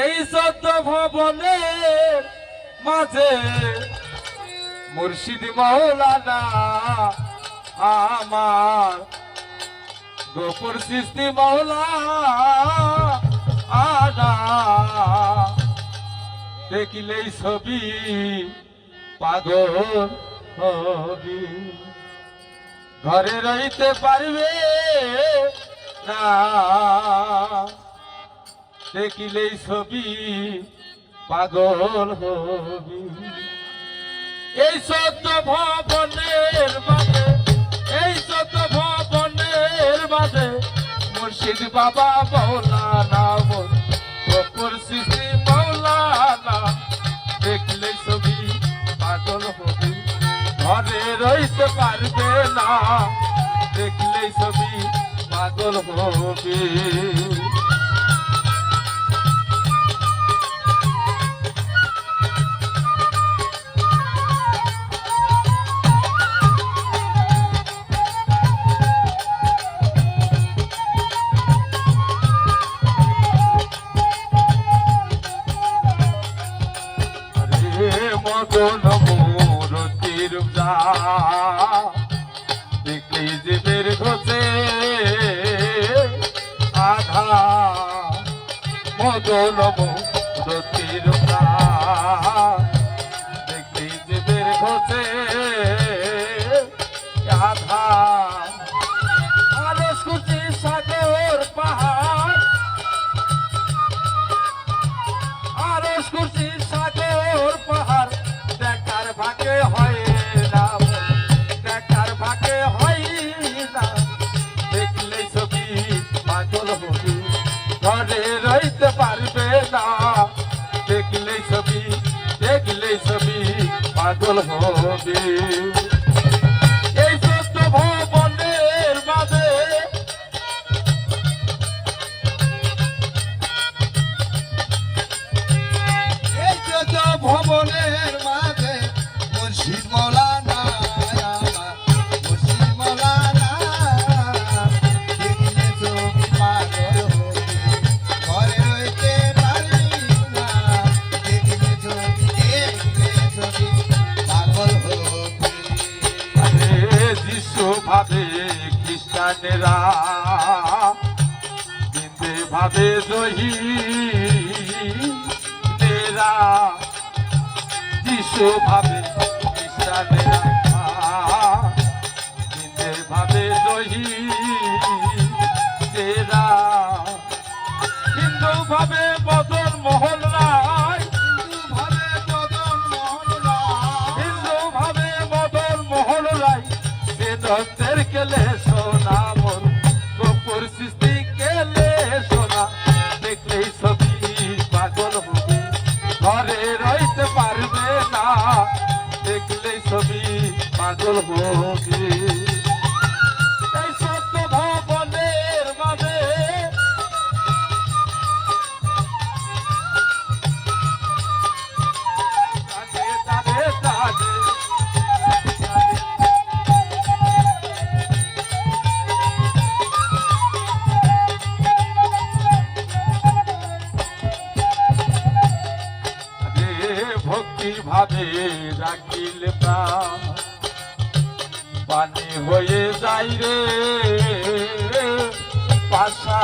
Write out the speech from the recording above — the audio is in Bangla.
এই সত্য ভবনের মাঝে মুর্শিদ মৌলানা আমার গোপুর সৃষ্টি মৌলা আনা দেখিলেই ছবি পাগল হবি। ঘরে রইতে পারবে না। দেখিলেই ছবি পাগল হবি। এই সত্য ভবনের মাঝে, এই সত্য ভবনের মাঝে মুর্শিদ বাবা মৌলানা গপুর সৃষ্টি মৌলানা দেখলে ছবি পাগল হবি। ঘরে রইতে পারবে না দেখলে ছবি পাগল হবি। মদন মূরতির দেখলি যে বের ঘষে আধা। মদন মূরতির ঘরে রইতে পারবে না। দেখলে ছবি দেখলে ছবি পাগল হবে। এই সত্য ভবনের ভাবে খ্রিস্টানেরা, হিন্দে ভাবে জহি তেরা যিশু ভাবে খ্রিস্টানেরা, হিন্দে ভাবে জহি তেরা হিন্দু ভাবে বদল মোহন কেলে সোনা মন গোপুর সৃষ্টি কেলে সোনা। দেখলেই সবই পাগল হবে, ঘরে রইতে পারবে না। দেখলেই সবই পাগল হবে। ভাবে রাখিলে প্রাণ। পানি হয়ে যাই রে পাশা।